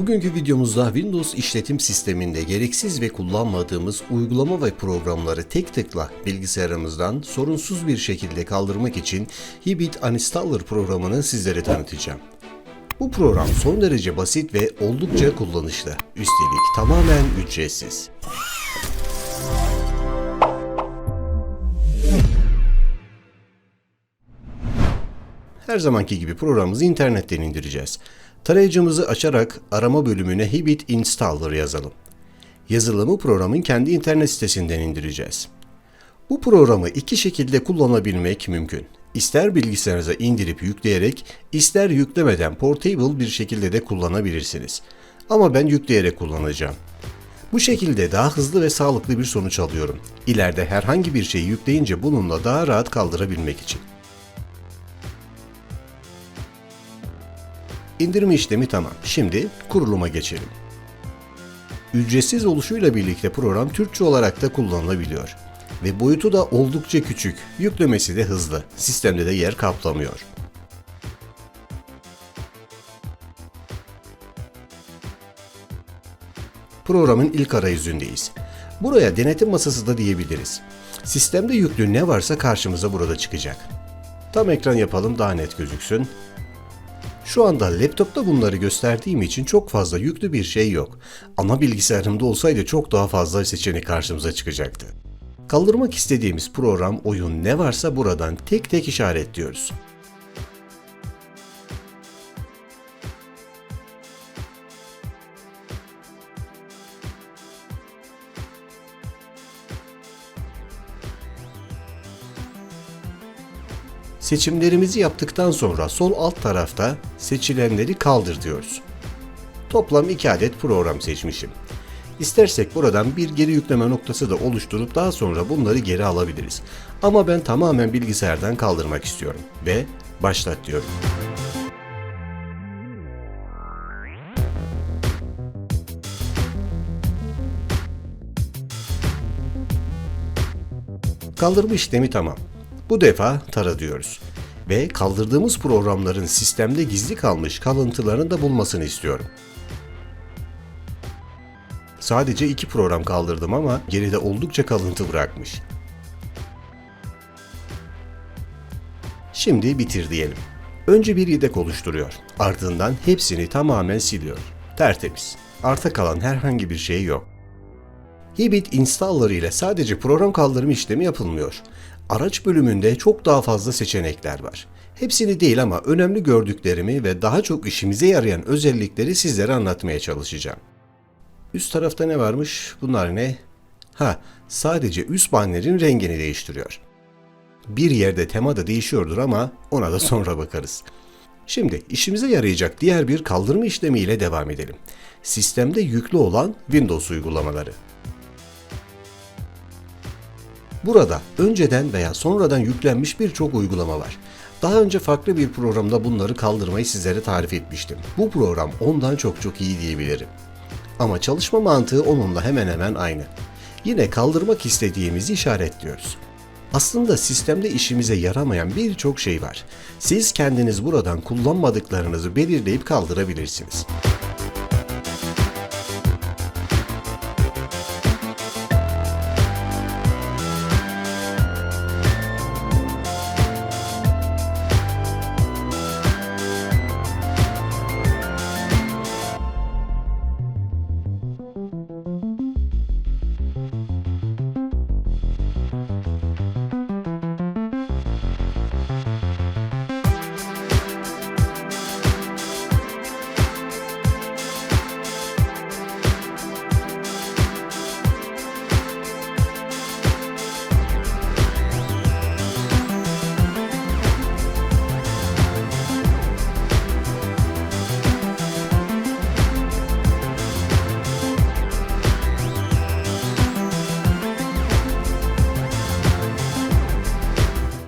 Bugünkü videomuzda Windows işletim sisteminde gereksiz ve kullanmadığımız uygulama ve programları tek tıkla bilgisayarımızdan sorunsuz bir şekilde kaldırmak için Hibit Uninstaller programını sizlere tanıtacağım. Bu program son derece basit ve oldukça kullanışlı. Üstelik tamamen ücretsiz. Her zamanki gibi programımızı internetten indireceğiz. Tarayıcımızı açarak arama bölümüne Hibit Installer yazalım. Yazılımı programın kendi internet sitesinden indireceğiz. Bu programı iki şekilde kullanabilmek mümkün. İster bilgisayarınıza indirip yükleyerek, ister yüklemeden portable bir şekilde de kullanabilirsiniz. Ama ben yükleyerek kullanacağım. Bu şekilde daha hızlı ve sağlıklı bir sonuç alıyorum. İleride herhangi bir şeyi yükleyince bununla daha rahat kaldırabilmek için. İndirme işlemi tamam. Şimdi kuruluma geçelim. Ücretsiz oluşuyla birlikte program Türkçe olarak da kullanılabiliyor. Ve boyutu da oldukça küçük, yüklemesi de hızlı, sistemde de yer kaplamıyor. Programın ilk arayüzündeyiz. Buraya denetim masası da diyebiliriz. Sistemde yüklü ne varsa karşımıza burada çıkacak. Tam ekran yapalım daha net gözüksün. Şu anda laptopta bunları gösterdiğim için çok fazla yüklü bir şey yok. Ama bilgisayarımda olsaydı çok daha fazla seçenek karşımıza çıkacaktı. Kaldırmak istediğimiz program, oyun ne varsa buradan tek tek işaretliyoruz. Seçimlerimizi yaptıktan sonra sol alt tarafta seçilenleri kaldır diyoruz. Toplam 2 adet program seçmişim. İstersek buradan bir geri yükleme noktası da oluşturup daha sonra bunları geri alabiliriz. Ama ben tamamen bilgisayardan kaldırmak istiyorum ve başlat diyorum. Kaldırma işlemi tamam. Bu defa tara diyoruz. Ve kaldırdığımız programların sistemde gizli kalmış kalıntılarını da bulmasını istiyorum. Sadece iki program kaldırdım ama geride oldukça kalıntı bırakmış. Şimdi bitir diyelim. Önce bir yedek oluşturuyor. Ardından hepsini tamamen siliyor. Tertemiz. Arta kalan herhangi bir şey yok. Hibit Installer ile sadece program kaldırma işlemi yapılmıyor. Araç bölümünde çok daha fazla seçenekler var. Hepsini değil ama önemli gördüklerimi ve daha çok işimize yarayan özellikleri sizlere anlatmaya çalışacağım. Üst tarafta ne varmış? Bunlar ne? Ha, sadece üst bannerin rengini değiştiriyor. Bir yerde tema da değişiyordur ama ona da sonra bakarız. Şimdi işimize yarayacak diğer bir kaldırma işlemiyle devam edelim. Sistemde yüklü olan Windows uygulamaları. Burada önceden veya sonradan yüklenmiş birçok uygulama var. Daha önce farklı bir programda bunları kaldırmayı sizlere tarif etmiştim. Bu program ondan çok çok iyi diyebilirim. Ama çalışma mantığı onunla hemen hemen aynı. Yine kaldırmak istediğimizi işaretliyoruz. Aslında sistemde işimize yaramayan birçok şey var. Siz kendiniz buradan kullanmadıklarınızı belirleyip kaldırabilirsiniz.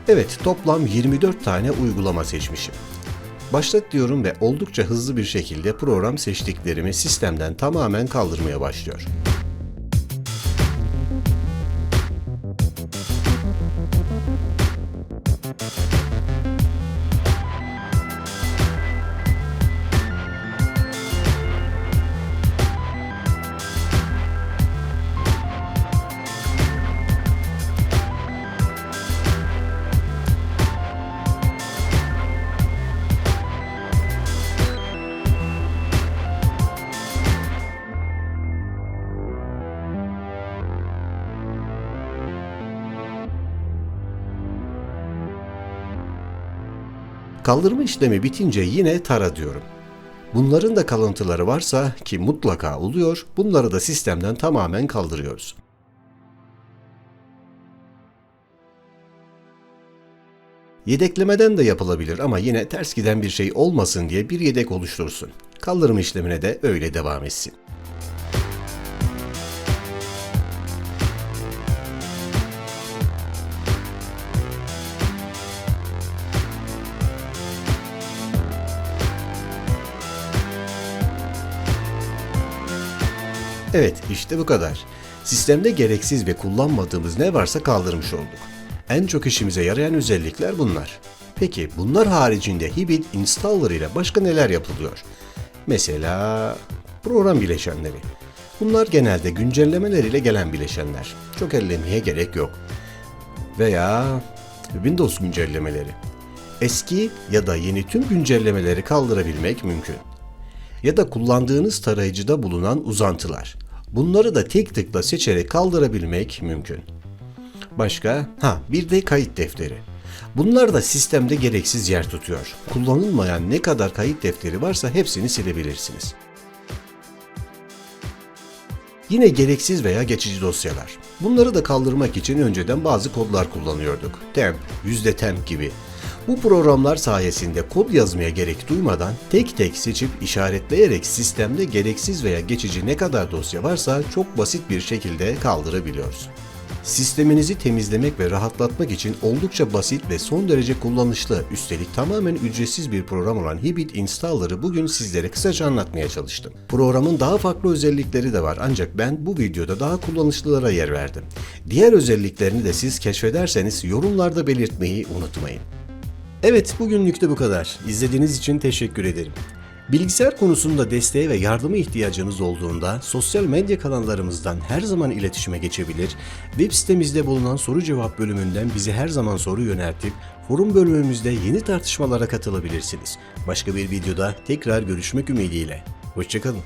Evet, toplam 24 tane uygulama seçmişim. Başlat diyorum ve oldukça hızlı bir şekilde program seçtiklerimi sistemden tamamen kaldırmaya başlıyor. Kaldırma işlemi bitince yine tara diyorum. Bunların da kalıntıları varsa ki mutlaka oluyor, bunları da sistemden tamamen kaldırıyoruz. Yedeklemeden de yapılabilir ama yine ters giden bir şey olmasın diye bir yedek oluştursun. Kaldırma işlemine de öyle devam etsin. Evet, işte bu kadar. Sistemde gereksiz ve kullanmadığımız ne varsa kaldırmış olduk. En çok işimize yarayan özellikler bunlar. Peki bunlar haricinde Hibit installer ile başka neler yapılıyor? Mesela program bileşenleri. Bunlar genelde güncellemeler ile gelen bileşenler. Çok ellemeye gerek yok. Veya Windows güncellemeleri. Eski ya da yeni tüm güncellemeleri kaldırabilmek mümkün ya da kullandığınız tarayıcıda bulunan uzantılar. Bunları da tek tıkla seçerek kaldırabilmek mümkün. Başka? Ha, bir de kayıt defteri. Bunlar da sistemde gereksiz yer tutuyor. Kullanılmayan ne kadar kayıt defteri varsa hepsini silebilirsiniz. Yine gereksiz veya geçici dosyalar. Bunları da kaldırmak için önceden bazı kodlar kullanıyorduk. Temp, %temp gibi. Bu programlar sayesinde kod yazmaya gerek duymadan tek tek seçip işaretleyerek sistemde gereksiz veya geçici ne kadar dosya varsa çok basit bir şekilde kaldırabiliyoruz. Sisteminizi temizlemek ve rahatlatmak için oldukça basit ve son derece kullanışlı, üstelik tamamen ücretsiz bir program olan Hibit Installer'ı bugün sizlere kısaca anlatmaya çalıştım. Programın daha farklı özellikleri de var ancak ben bu videoda daha kullanışlılara yer verdim. Diğer özelliklerini de siz keşfederseniz yorumlarda belirtmeyi unutmayın. Evet, bugünlük de bu kadar. İzlediğiniz için teşekkür ederim. Bilgisayar konusunda desteğe ve yardıma ihtiyacınız olduğunda sosyal medya kanallarımızdan her zaman iletişime geçebilir, web sitemizde bulunan soru cevap bölümünden bize her zaman soru yöneltip forum bölümümüzde yeni tartışmalara katılabilirsiniz. Başka bir videoda tekrar görüşmek ümidiyle. Hoşçakalın.